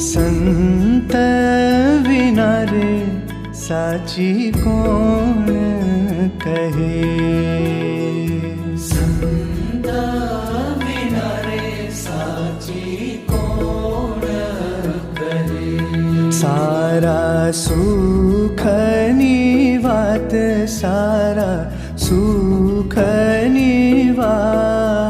संत बिना रे साची कौन कहे संत बिना रे साची कौन कहे सारा सुखनी वात सारा सुखनी वात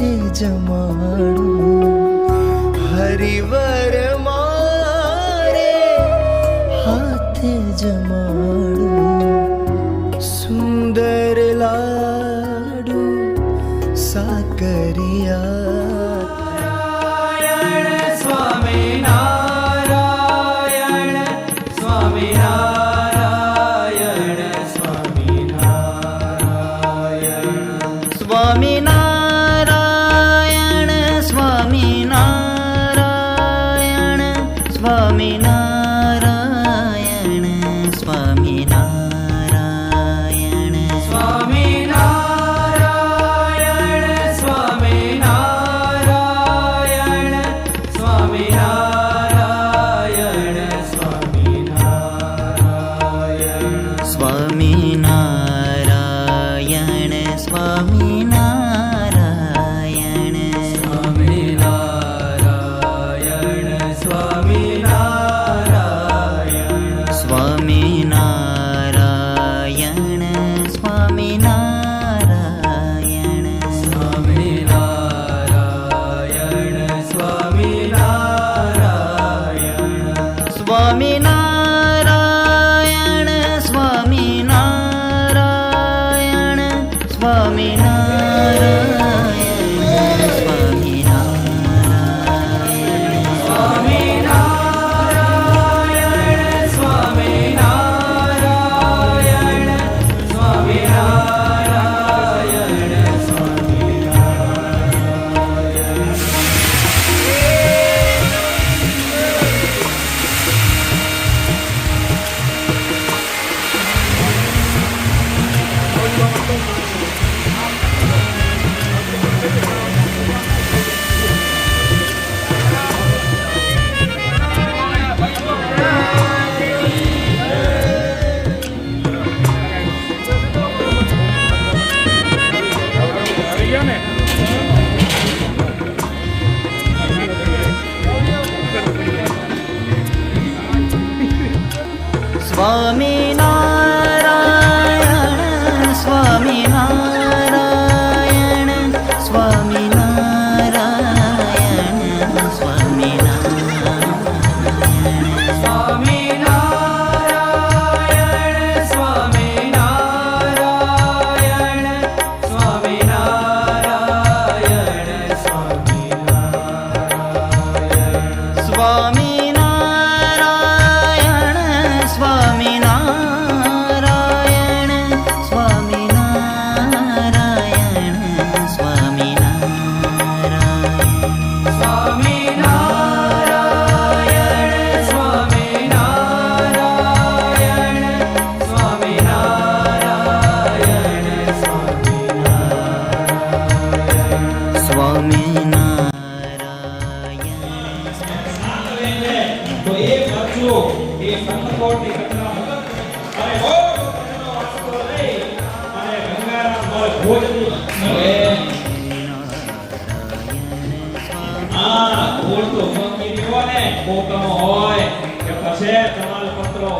સાથે જમાડું હરિવર મારે હાથે જમાડું સુંદર લાડુ સાકરિયા સ્વામી નારાયણ સ્વામી નારાયણ स्वामि नारायण स्वामी नारायण स्वामि नारण स्वामि नारायण स्वामि नारायण स्वामि नारायण स्वामी नारायण स्वामिना Swami na. સંતકોટની ઘટના મુજબ અને બહુ મોટો તો મંગી ને કોકનો હોય કે પછી તમાલ પત્રો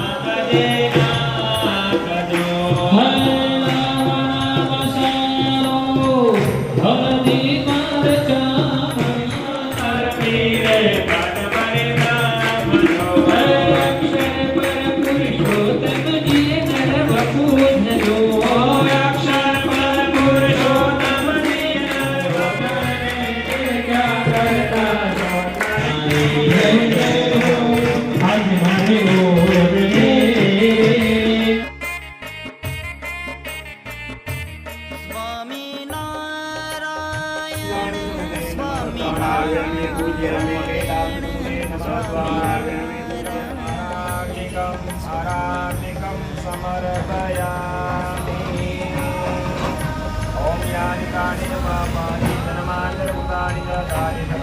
Namaste. स्वामी नारायण स्वामी नारायण स्वामीनारायणिकं स्मरामिकं समर्पयामि ॐ यानि कानि मानि धनमान्तरभूतानि च